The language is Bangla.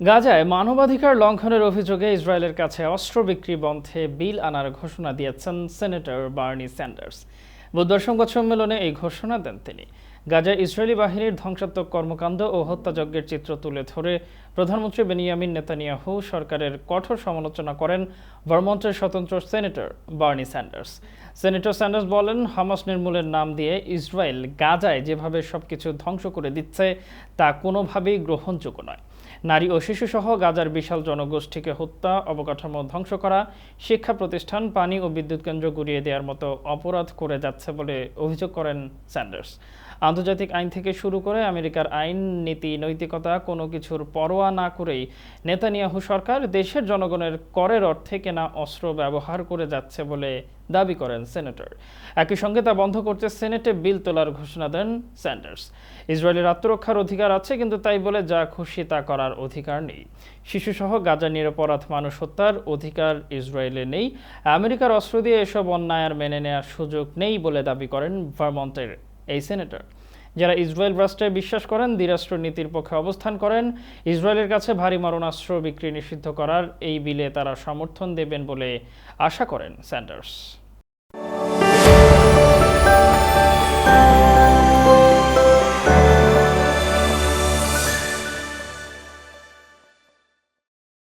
গাজায় মানবাধিকার লঙ্ঘনের অভিযোগে ইসরায়েলের কাছে অস্ত্র বিক্রি বন্ধে বিল আনার ঘোষণা দিয়েছেন সেনেটর বার্নি স্যান্ডার্স। বুধবার সংবাদ সম্মেলনে এই ঘোষণা দেন তিনি। গাজায় ইসরায়েলি বাহিনীর ধ্বংসাত্মক কর্মকাণ্ড ও হত্যাযজ্ঞের চিত্র তুলে ধরে প্রধানমন্ত্রী বেনিয়ামিন নেতানিয়াহু সরকারের কঠোর সমালোচনা করেন ভারমন্টের স্বতন্ত্র senator Bernie Sanders. Senator Sanders বলেন, হামাস নির্মূলের নাম দিয়ে ইসরায়েল গাজায় যেভাবে সবকিছু ধ্বংস করে দিচ্ছে, তা কোনোভাবেই গ্রহণযোগ্য নয়। নারী ও শিশুসহ গাজার বিশাল জনগোষ্ঠীকে হত্যা, অবকাঠামো ধ্বংস করা, শিক্ষা প্রতিষ্ঠান, পানি ও বিদ্যুৎ কেন্দ্র গুড়িয়ে দেওয়ার মতো অপরাধ করে যাচ্ছে বলে অভিযোগ করেন স্যান্ডার্স। আন্তর্জাতিক আইন থেকে শুরু করে আমেরিকার আইন, নীতি, নৈতিকতা কোনো কিছুর পরোয়া না করেই নেতানিয়াহু সরকার দেশের জনগণের করের অর্থে কেনা অস্ত্র ব্যবহার করে যাচ্ছে বলে দাবি করেন সেনেটর। একই সঙ্গে তা বন্ধ করতে সেনেটে বিল তোলার ঘোষণা দেন স্যান্ডার্স। ইসরায়েলের আত্মরক্ষার অধিকার আছে, কিন্তু তাই বলে যা খুশি তা করার অধিকার নেই। শিশুসহ গাজা নিরপরাধ মানুষ হত্যার অধিকার ইসরায়েলে নেই। আমেরিকার অস্ত্র দিয়ে এসব অন্যায় আর মেনে নেওয়ার সুযোগ নেই বলে দাবি করেন ভারমন্টের এই সেনেটর যারা ইসরায়েল রাষ্ট্রে বিশ্বাস করেন, দ্বিরাষ্ট্র নীতির পক্ষে অবস্থান করেন, ইসরায়েলের কাছে ভারী মারণাস্ত্র বিক্রি নিষিদ্ধ করার এই বিলে তারা সমর্থন দেবেন বলে আশা করেন স্যান্ডার্স